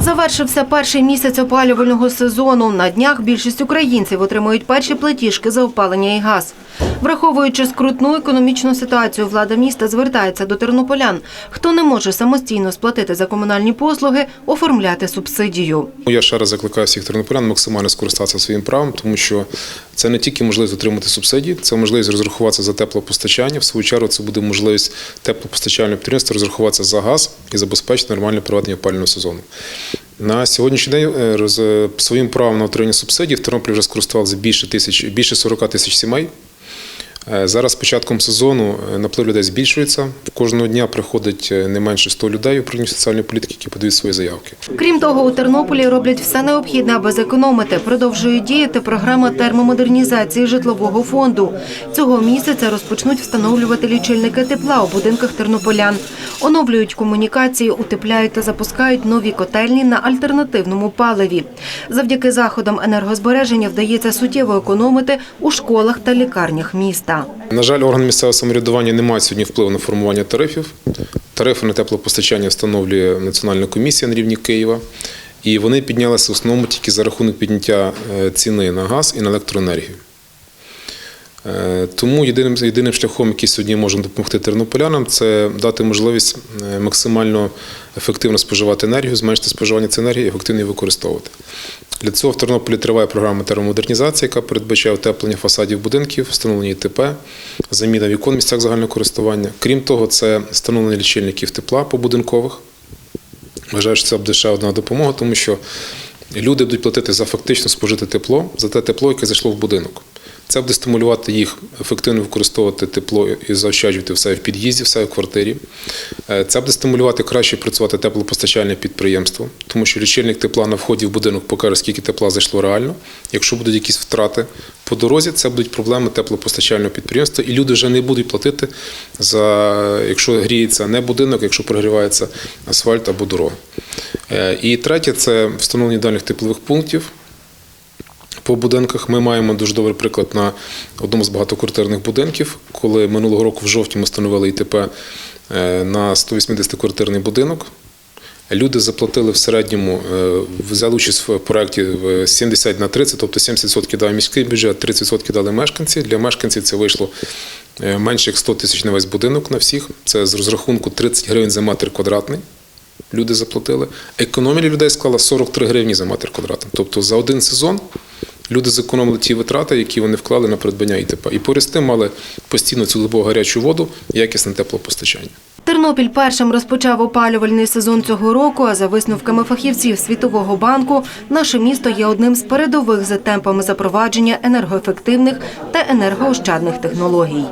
Завершився перший місяць опалювального сезону. На днях більшість українців отримують перші платіжки за опалення і газ. Враховуючи скрутну економічну ситуацію, влада міста звертається до тернополян. Хто не може самостійно сплатити за комунальні послуги, оформляти субсидію. Я ще раз закликаю всіх тернополян максимально скористатися своїм правом, тому що це не тільки можливість отримати субсидії, це можливість розрахуватися за теплопостачання. В свою чергу це буде можливість теплопостачального підприємства розрахуватися за газ і забезпечити нормальне проведення опалювального сезону. На сьогоднішній день е, своїм правом на отримання субсидій в Тернополі вже скористувалися більше тисяч більше 40 тисяч сімей. Е, Зараз з початком сезону е, наплив людей збільшується. Кожного дня приходить е, не менше 100 людей у управління соціальної політики, які подають свої заявки. Крім того, у Тернополі роблять все необхідне, аби зекономити. Продовжує діяти програма термомодернізації житлового фонду. Цього місяця розпочнуть встановлювати лічильники тепла у будинках тернополян. Оновлюють комунікації, утепляють та запускають нові котельні на альтернативному паливі. Завдяки заходам енергозбереження вдається суттєво економити у школах та лікарнях міста. На жаль, органи місцевого самоврядування не мають сьогодні впливу на формування тарифів. Тарифи на теплопостачання встановлює Національна комісія на рівні Києва. І вони піднялися в основному тільки за рахунок підняття е, ціни на газ і на електроенергію. Е, Тому єдиним, єдиним шляхом, який сьогодні може допомогти тернополянам, це дати можливість е, максимально ефективно споживати енергію, зменшити споживання цієї енергії ефективно її використовувати. Для цього в Тернополі триває програма термомодернізації, яка передбачає утеплення фасадів будинків, встановлення ІТП, заміна вікон в місцях загального користування. Крім того, це встановлення лічильників тепла побудинкових. Вважаю, що це буде ще одна допомога, тому що люди будуть платити за фактично спожите тепло, за те тепло, яке зайшло в будинок. Це буде стимулювати їх ефективно використовувати тепло і заощаджувати все в під'їзді, все в квартирі. Е, Це буде стимулювати краще працювати теплопостачальне підприємство, тому що лічильник тепла на вході в будинок покаже, скільки тепла зайшло реально. Якщо будуть якісь втрати по дорозі, це будуть проблеми теплопостачального підприємства, і люди вже не будуть платити за якщо гріється не будинок, якщо прогрівається асфальт або дорога. Е, І третє це встановлення дальніх теплових пунктів. По будинках ми маємо дуже добрий приклад на одному з багатоквартирних будинків, коли минулого року в жовтні ми встановили ІТП е, на 180-квартирний будинок. Люди заплатили в середньому, е, взяли участь в проєкті в 70 на 30, тобто 70% дав міський бюджет, 30% дали мешканці. Для мешканців це вийшло е, менше як 100 тисяч на весь будинок на всіх. Це з розрахунку 30 гривень за метр квадратний. Люди заплатили. Економія людей склала 43 гривні за метр квадратний. Тобто за один сезон люди зекономили ті витрати, які вони вклали на придбання ІТП. І поряд з тим мали постійно цілодобову гарячу воду, якісне теплопостачання. Тернопіль першим розпочав опалювальний сезон цього року, а за висновками фахівців Світового банку, наше місто є одним з передових за темпами запровадження енергоефективних та енергоощадних технологій.